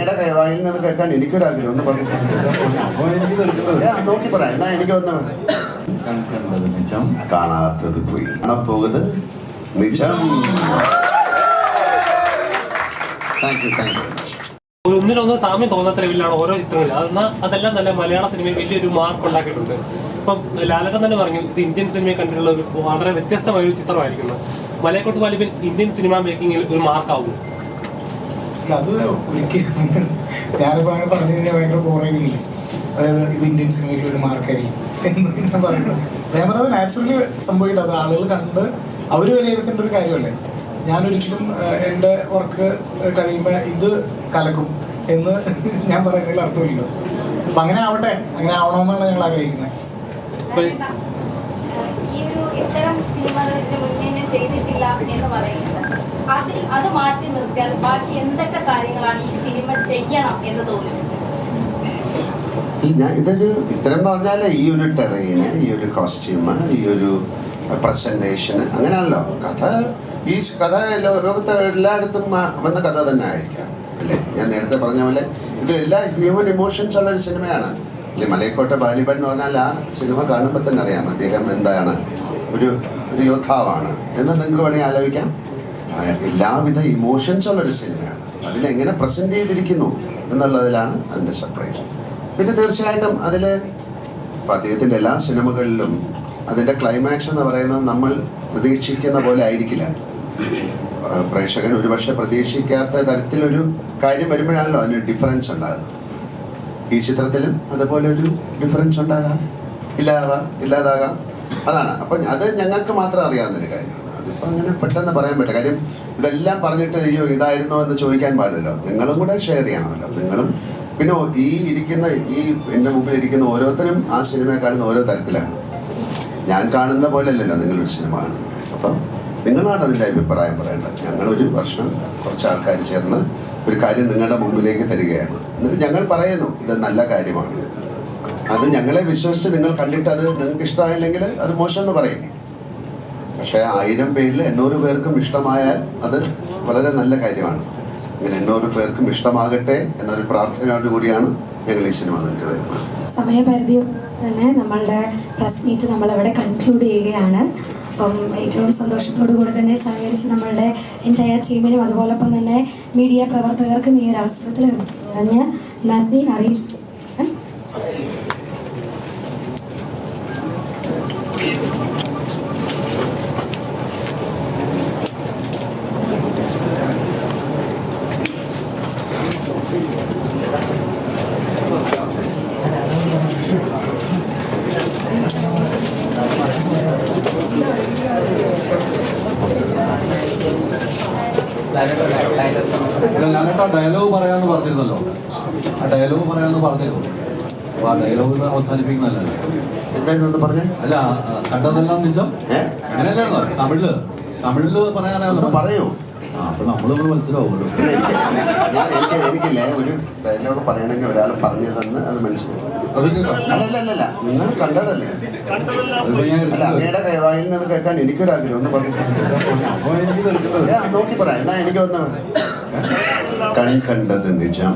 അങ്ങയുടെ കൈവായിൽ നിന്ന് കേൾക്കാൻ എനിക്കൊരാഗ്രഹം ഒന്ന് പറഞ്ഞു നോക്കി പറയാം. എന്നാ എനിക്ക് വന്നത്? നിജം കാണാത്തത് പോയി. കാണപ്പോകുന്നത് നിജം. താങ്ക് യു താങ്ക് യു ഒരു ഒന്നിനൊന്നും സാമ്യം തോന്നാത്ത ലെവലിലാണ് ഓരോ ചിത്രങ്ങളിൽ? അതെന്നാൽ അതെല്ലാം നല്ല മലയാള സിനിമയിൽ വലിയൊരു മാർക്ക് ഉണ്ടാക്കിയിട്ടുണ്ട്. ഇപ്പം ലാലട്ടൻ തന്നെ പറഞ്ഞു ഇത് ഇന്ത്യൻ സിനിമയെ കണ്ടിട്ടുള്ള ഒരു വളരെ വ്യത്യസ്തമായ ഒരു ചിത്രമായിരിക്കുന്നത് മലയക്കോട്ട് വാലിബൻ ഇന്ത്യൻ സിനിമ മേക്കിങ്ങിൽ ഒരു മാർക്കാവും അത് ഒരിക്കലും ഞാനിപ്പോ അങ്ങനെ പറഞ്ഞു കഴിഞ്ഞാൽ ഭയങ്കര ബോറായിരിക്കില്ല അതായത് ഇത് ഇന്ത്യൻ സിനിമയിൽ ഒരു മാർക്കരി എന്ന് പറയുന്നത്. പറയുന്നത് നാച്ചുറലി സംഭവിക്കട്ടെ അത് ആളുകൾ കണ്ട് അവർ വിലയിരുത്തേണ്ട ഒരു കാര്യമല്ലേ? ഞാനൊരിക്കലും എന്റെ വർക്ക് കഴിയുമ്പോൾ ഇത് കലക്കും എന്ന് ഞാൻ പറയുന്നതിൽ അർത്ഥമില്ലല്ലോ അപ്പം അങ്ങനെ ആവട്ടെ അങ്ങനെ ആവണമെന്നാണ് ഞങ്ങൾ ആഗ്രഹിക്കുന്നത്. ഇത്തരം സിനിമകൾ ഇതിന് മുന്നേ ഞാൻ ചെയ്തിട്ടില്ല എന്ന് പറയുന്നത്. അതിൽ അത് മാറ്റി നിർത്തിയാൽ ബാക്കി എന്തൊക്കെ കാര്യങ്ങളാണ് ഈ സിനിമ ചെയ്യണം എന്ന് തോന്നിപ്പിച്ചത്? ഇതൊരു ഇത്തരം പറഞ്ഞാൽ ഈ ഒരു ടെറൈന് ഈ ഒരു കോസ്റ്റ്യൂമ് ഈ ഒരു പ്രസന്റേഷന് അങ്ങനെയാണല്ലോ കഥ ഈ കഥ ലോകത്ത് എല്ലായിടത്തും വന്ന കഥ തന്നെ ആയിരിക്കാം അല്ലേ? ഞാൻ നേരത്തെ പറഞ്ഞ പോലെ ഇത് എല്ലാ ഹ്യൂമൻ ഇമോഷൻസ് ഉള്ള ഒരു സിനിമയാണ്. അല്ലെ മലയക്കോട്ടെ ബാലിബൻ എന്ന് പറഞ്ഞാൽ ആ സിനിമ കാണുമ്പോൾ തന്നെ അറിയാം അദ്ദേഹം എന്താണ് ഒരു ഒരു യോദ്ധാവാണ്. എന്ന് നിങ്ങൾക്ക് വേണമെങ്കിൽ ആലോചിക്കാം. എല്ലാവിധ ഇമോഷൻസ് ഉള്ളൊരു സിനിമയാണ്. അതിലെങ്ങനെ പ്രസന്റ് ചെയ്തിരിക്കുന്നു എന്നുള്ളതിലാണ് അതിന്റെ സർപ്രൈസ് പിന്നെ തീർച്ചയായിട്ടും അതിൽ ഇപ്പം അദ്ദേഹത്തിന്റെ എല്ലാ സിനിമകളിലും അതിന്റെ ക്ലൈമാക്സ് എന്ന് പറയുന്നത് നമ്മൾ പ്രതീക്ഷിക്കുന്ന പോലെ ആയിരിക്കില്ല. പ്രേക്ഷകൻ ഒരുപക്ഷെ പ്രതീക്ഷിക്കാത്ത തരത്തിലൊരു കാര്യം വരുമ്പോഴാണല്ലോ അതിന് ഡിഫറൻസ് ഉണ്ടാകുന്നത്. ഈ ചിത്രത്തിലും അതുപോലെ ഒരു ഡിഫറൻസ് ഉണ്ടാകാം. ഇല്ലാതാവാം ഇല്ലാതാകാം. അതാണ്. അപ്പം അത് ഞങ്ങൾക്ക് മാത്രം അറിയാവുന്നൊരു കാര്യമാണ്. അതിപ്പോൾ അങ്ങനെ പെട്ടെന്ന് പറയാൻ പറ്റില്ല. കാര്യം ഇതെല്ലാം പറഞ്ഞിട്ട് അയ്യോ ഇതായിരുന്നോ എന്ന് ചോദിക്കാൻ പാടില്ലല്ലോ. നിങ്ങളും കൂടെ ഷെയർ ചെയ്യണമല്ലോ. നിങ്ങളും പിന്നെ ഈ ഇരിക്കുന്ന ഈ എന്റെ മുമ്പിൽ ഇരിക്കുന്ന ഓരോരുത്തരും ആ സിനിമയെ കാണുന്ന ഓരോ തരത്തിലാണ്. ഞാൻ കാണുന്ന പോലെ അല്ലല്ലോ നിങ്ങളൊരു സിനിമ കാണുന്നത്. അപ്പം നിങ്ങളാണ് അതിന്റെ അഭിപ്രായം പറയേണ്ടത്. ഞങ്ങളൊരു വർഷം കുറച്ച് ആൾക്കാർ ചേർന്ന് ഒരു കാര്യം നിങ്ങളുടെ മുമ്പിലേക്ക് തരികയാണ്. എന്നിട്ട് ഞങ്ങൾ പറയുന്നു ഇത് നല്ല കാര്യമാണ്. അത് ഞങ്ങളെ വിശ്വസിച്ച് നിങ്ങൾ കണ്ടിട്ട് അത് നിങ്ങൾക്ക് ഇഷ്ടമായില്ലെങ്കിൽ അത് മോശം എന്ന് പറയും. പക്ഷേ ആയിരം പേരിൽ എണ്ണൂറ് പേർക്കും ഇഷ്ടമായാൽ അത് വളരെ നല്ല കാര്യമാണ്. ഇങ്ങനെ എണ്ണൂറ് പേർക്കും ഇഷ്ടമാകട്ടെ എന്നൊരു പ്രാർത്ഥനയോടുകൂടിയാണ് ഞങ്ങൾ ഈ സിനിമ നിങ്ങൾക്ക് തരുന്നത്. സമയപരിധി തന്നെ നമ്മളുടെ പ്രസ് മീറ്റ് നമ്മളിവിടെ കൺക്ലൂഡ് ചെയ്യുകയാണ്. അപ്പം ഏറ്റവും സന്തോഷത്തോടു കൂടി തന്നെ സഹകരിച്ച് നമ്മളുടെ എന്റയർ ടീമിനും അതുപോലൊപ്പം തന്നെ മീഡിയ പ്രവർത്തകർക്കും ഈ ഒരു അവസരത്തിൽ നന്ദി അറിയിച്ചു. അല്ല ഞാനിട്ട് ആ ഡയലോഗ് പറയാന്ന് പറഞ്ഞിരുന്നല്ലോ. ആ ഡയലോഗ് പറയാന്ന് പറഞ്ഞിരുന്നു. അപ്പൊ ആ ഡയലോഗ് അവസാനിപ്പിക്കുന്നതല്ല? എന്തായിരുന്നു പറഞ്ഞേ? അല്ല കണ്ടതെല്ലാം നിജം? അങ്ങനെയല്ലായിരുന്നോ? തമിഴിൽ? തമിഴിൽ ഒന്ന് പറയോ. എനിക്ക് എനിക്കില്ലേ. ഒരു ഡയലോഗ് പറയണമെങ്കിൽ ഒരാൾ പറഞ്ഞതന്നെ അത് മനസ്സിലായി. അത് കേൾക്കാം അല്ല അല്ല അല്ല, അല്ല. നിങ്ങൾ കണ്ടതല്ലേ? അല്ല അങ്ങയുടെ കൈവായിൽ നിന്ന് കേൾക്കാൻ എനിക്കൊരാഗ്രഹം ഒന്ന് പറഞ്ഞു നോക്കി പറ. എന്നാ എനിക്ക് ഒന്ന് കൺ കണ്ടത് നിജം.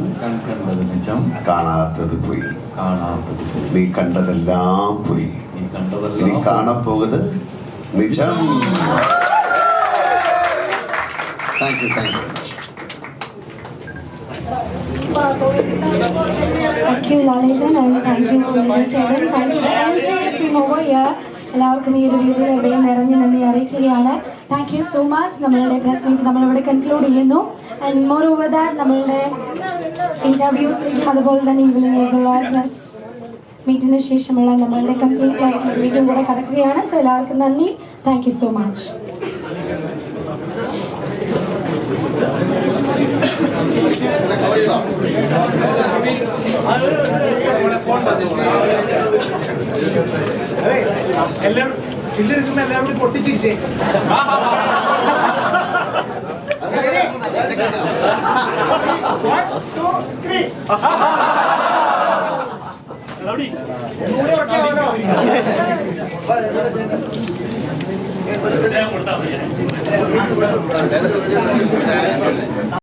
നിജം. കാണാത്തത് പോയി. കാണാത്തത്. നീ കണ്ടതെല്ലാം പോയി. നീ ഇനി കണ്ടതെല്ലാം you, thank you very much. Thank you, Lalitan, and thank you, little children. Thank you, the entire team over here. എല്ലാവർക്കും ഈ ഒരു വേദിയിൽ ഹൃദയം നിറഞ്ഞു നന്ദി അറിയിക്കുകയാണ്. താങ്ക് യു സോ മച്ച് നമ്മളുടെ പ്രസ് മീറ്റ് നമ്മളിവിടെ കൺക്ലൂഡ് ചെയ്യുന്നു. ആൻഡ് മോർ ഓവർ ദാറ്റ് നമ്മളുടെ ഇന്റർവ്യൂസിലേക്കും അതുപോലെ തന്നെ ഈവനിങ്ങിലേക്കുള്ള പ്രസ് മീറ്റിന് ശേഷമുള്ള നമ്മളുടെ കംപ്ലീറ്റ് ആയിട്ടുള്ള ഇതിലേക്കും കൂടെ കടക്കുകയാണ്. സോ എല്ലാവർക്കും നന്ദി. താങ്ക് സോ മച്ച് എല്ലാവരും സ്റ്റില്ലെടുക്കുമ്പോൾ എല്ലാവരും കൂടി പൊട്ടിച്ചിരിച്ചേ കൊടുത്താൽ മതി